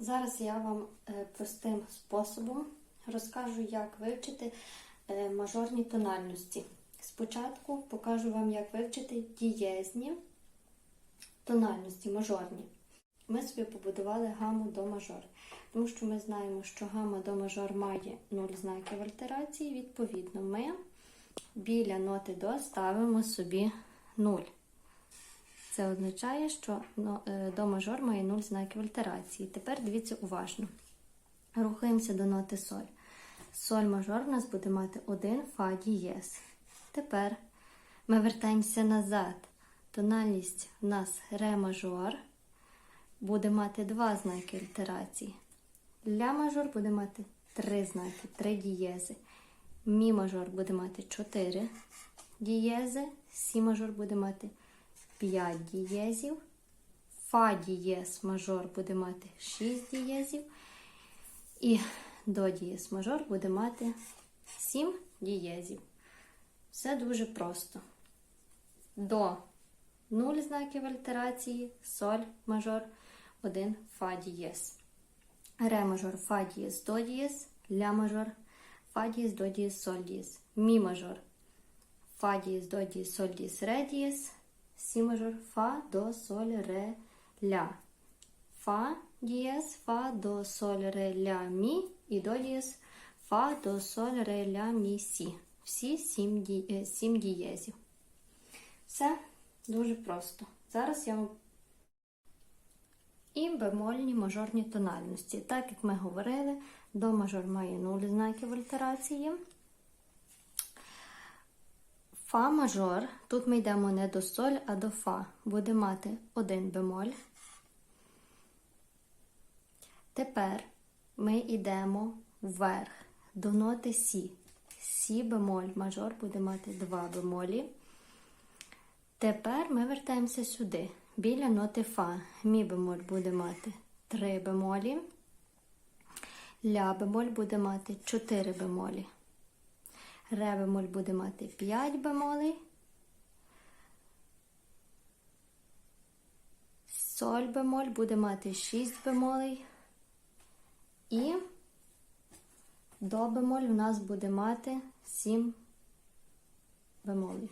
Зараз я вам е, простим способом розкажу, як вивчити е, мажорні тональності. Спочатку покажу вам, як вивчити дієзні тональності, мажорні. Ми собі побудували гаму до мажор, тому що ми знаємо, що гама до мажор має 0 знаків альтерації. Відповідно, ми біля ноти до ставимо собі 0. Це означає, що е, до мажор має 0 знаків альтерації. Тепер дивіться уважно. Рухаємося до ноти соль. Соль мажор у нас буде мати 1 фа дієз. Тепер ми вертаємося назад. Тональність у нас ре мажор буде мати 2 знаки альтерації. Ля мажор буде мати 3 знаки, 3 дієзи. Мі мажор буде мати 4 дієзи. Сі мажор буде мати 5 дієзів. Фа дієз мажор буде мати 6 дієзів. І до дієз мажор буде мати 7 дієзів. Все дуже просто. До 0 знаків альтерації, соль мажор, 1 фа дієз. Ре мажор, фа дієз, до дієз, ля мажор, фа дієз, до дієз, соль дієз. Мі мажор, фа дієз, до дієз, соль дієз, ре дієз. Сі мажор, фа, до, соль, ре, ля. Фа дієз, фа, до, соль, ре, ля, мі. І до дієз, фа, до, соль, ре, ля, мі, сі. Всі сім, ді, е, сім дієзів. Все дуже просто. Зараз я вам і бемольні мажорні тональності. Так як ми говорили, до мажор має 0 знаків альтерації. Фа мажор, тут ми йдемо не до соль, а до фа. Буде мати один бемоль. Тепер ми йдемо вверх до ноти Сі. Сі бемоль мажор буде мати два бемолі. Тепер ми вертаємося сюди, біля ноти Фа. Мі бемоль буде мати 3 бемолі. Ля бемоль буде мати 4 бемолі. Ре бемоль буде мати 5 бемолей. Соль бемоль буде мати 6 бемолей. І до бемоль у нас буде мати 7 бемолей.